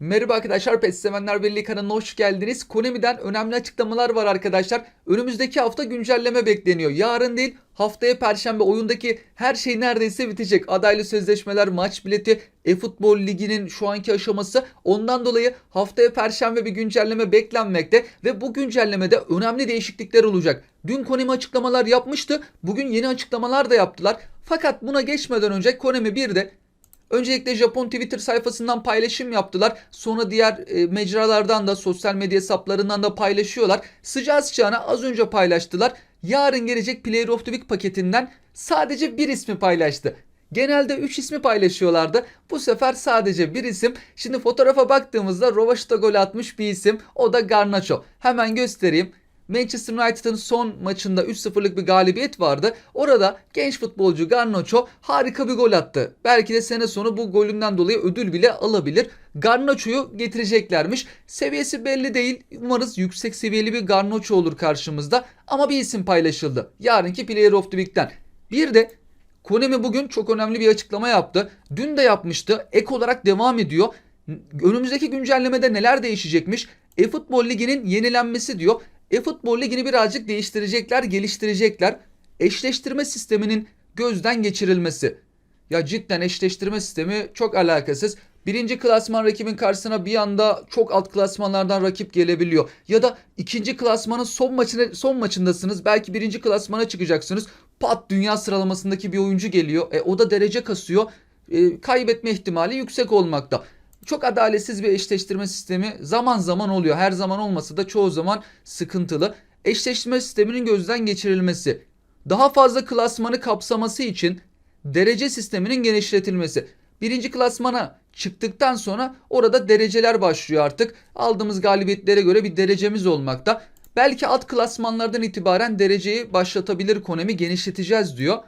Merhaba arkadaşlar, PES Sevenler Birliği kanalına hoş geldiniz. Konami'den önemli açıklamalar var arkadaşlar. Önümüzdeki hafta güncelleme bekleniyor. Yarın değil, haftaya Perşembe oyundaki her şey neredeyse bitecek. Adaylı sözleşmeler, maç bileti, e-futbol liginin şu anki aşaması. Ondan dolayı haftaya Perşembe bir güncelleme beklenmekte ve bu güncellemede önemli değişiklikler olacak. Dün Konami açıklamalar yapmıştı. Bugün yeni açıklamalar da yaptılar. Fakat buna geçmeden önce Konami bir de Öncelikle Japon Twitter sayfasından paylaşım yaptılar. Sonra diğer e, mecralardan da sosyal medya hesaplarından da paylaşıyorlar. Sıcağı sıcağına az önce paylaştılar. Yarın gelecek Player of the Week paketinden sadece bir ismi paylaştı. Genelde 3 ismi paylaşıyorlardı. Bu sefer sadece bir isim. Şimdi fotoğrafa baktığımızda Rovaş'ta gol atmış bir isim. O da Garnacho. Hemen göstereyim. Manchester United'ın son maçında 3-0'lık bir galibiyet vardı. Orada genç futbolcu Garnacho harika bir gol attı. Belki de sene sonu bu golünden dolayı ödül bile alabilir. Garnacho'yu getireceklermiş. Seviyesi belli değil. Umarız yüksek seviyeli bir Garnacho olur karşımızda. Ama bir isim paylaşıldı. Yarınki Player of the Week'ten. Bir de Konami bugün çok önemli bir açıklama yaptı. Dün de yapmıştı. Ek olarak devam ediyor. Önümüzdeki güncellemede neler değişecekmiş? E-Futbol Ligi'nin yenilenmesi diyor. E-futbol ligini birazcık değiştirecekler, geliştirecekler. Eşleştirme sisteminin gözden geçirilmesi. Ya cidden eşleştirme sistemi çok alakasız. Birinci klasman rakibin karşısına bir anda çok alt klasmanlardan rakip gelebiliyor. Ya da ikinci klasmanın son maçına, son maçındasınız. Belki birinci klasmana çıkacaksınız. Pat dünya sıralamasındaki bir oyuncu geliyor. E, o da derece kasıyor. E, kaybetme ihtimali yüksek olmakta çok adaletsiz bir eşleştirme sistemi zaman zaman oluyor. Her zaman olmasa da çoğu zaman sıkıntılı. Eşleştirme sisteminin gözden geçirilmesi, daha fazla klasmanı kapsaması için derece sisteminin genişletilmesi. Birinci klasmana çıktıktan sonra orada dereceler başlıyor artık. Aldığımız galibiyetlere göre bir derecemiz olmakta. Belki alt klasmanlardan itibaren dereceyi başlatabilir Konami genişleteceğiz diyor.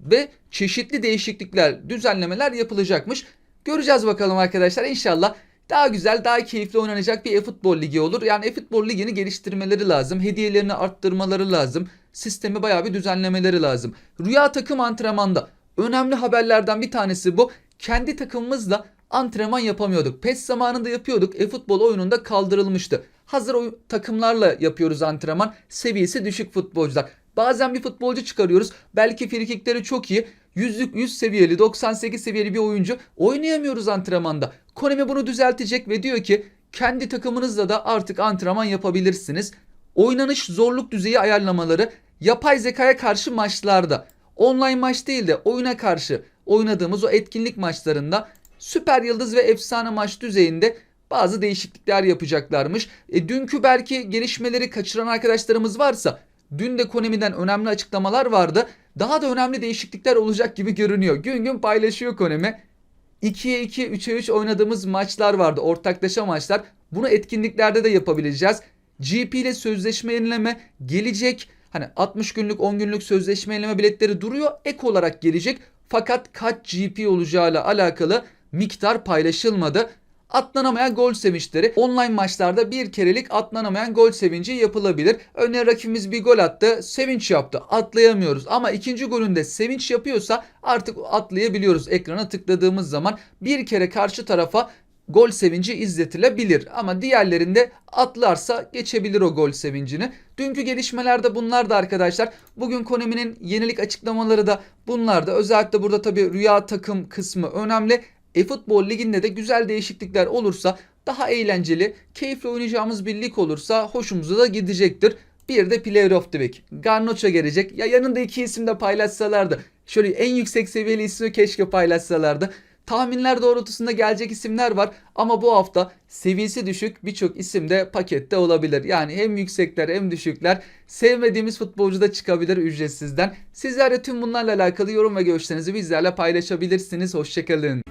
Ve çeşitli değişiklikler, düzenlemeler yapılacakmış. Göreceğiz bakalım arkadaşlar. İnşallah daha güzel, daha keyifli oynanacak bir e-futbol ligi olur. Yani e-futbol ligini geliştirmeleri lazım. Hediyelerini arttırmaları lazım. Sistemi bayağı bir düzenlemeleri lazım. Rüya takım antrenmanda. Önemli haberlerden bir tanesi bu. Kendi takımımızla antrenman yapamıyorduk. PES zamanında yapıyorduk. E-futbol oyununda kaldırılmıştı. Hazır takımlarla yapıyoruz antrenman. Seviyesi düşük futbolcular. Bazen bir futbolcu çıkarıyoruz. Belki frikikleri çok iyi. Yüzlük 100 seviyeli 98 seviyeli bir oyuncu oynayamıyoruz antrenmanda. Konami bunu düzeltecek ve diyor ki kendi takımınızla da artık antrenman yapabilirsiniz. Oynanış zorluk düzeyi ayarlamaları yapay zekaya karşı maçlarda online maç değil de oyuna karşı oynadığımız o etkinlik maçlarında süper yıldız ve efsane maç düzeyinde bazı değişiklikler yapacaklarmış. E, dünkü belki gelişmeleri kaçıran arkadaşlarımız varsa Dün de Konami'den önemli açıklamalar vardı. Daha da önemli değişiklikler olacak gibi görünüyor. Gün gün paylaşıyor Konami. 2'ye 2, 3'e 3 oynadığımız maçlar vardı. Ortaklaşa maçlar. Bunu etkinliklerde de yapabileceğiz. GP ile sözleşme yenileme gelecek. Hani 60 günlük 10 günlük sözleşme yenileme biletleri duruyor. Ek olarak gelecek. Fakat kaç GP olacağıyla alakalı miktar paylaşılmadı atlanamayan gol sevinçleri. Online maçlarda bir kerelik atlanamayan gol sevinci yapılabilir. Örneğin rakibimiz bir gol attı, sevinç yaptı. Atlayamıyoruz ama ikinci golünde sevinç yapıyorsa artık atlayabiliyoruz. Ekrana tıkladığımız zaman bir kere karşı tarafa gol sevinci izletilebilir. Ama diğerlerinde atlarsa geçebilir o gol sevincini. Dünkü gelişmelerde bunlar da arkadaşlar. Bugün Konami'nin yenilik açıklamaları da bunlar da. Özellikle burada tabii rüya takım kısmı önemli e-futbol liginde de güzel değişiklikler olursa daha eğlenceli, keyifli oynayacağımız bir lig olursa hoşumuza da gidecektir. Bir de Player of the Week. Garnacho gelecek. Ya yanında iki isim de paylaşsalardı. Şöyle en yüksek seviyeli ismi keşke paylaşsalardı. Tahminler doğrultusunda gelecek isimler var ama bu hafta seviyesi düşük birçok isim de pakette olabilir. Yani hem yüksekler hem düşükler sevmediğimiz futbolcu da çıkabilir ücretsizden. Sizler de tüm bunlarla alakalı yorum ve görüşlerinizi bizlerle paylaşabilirsiniz. Hoşçakalın.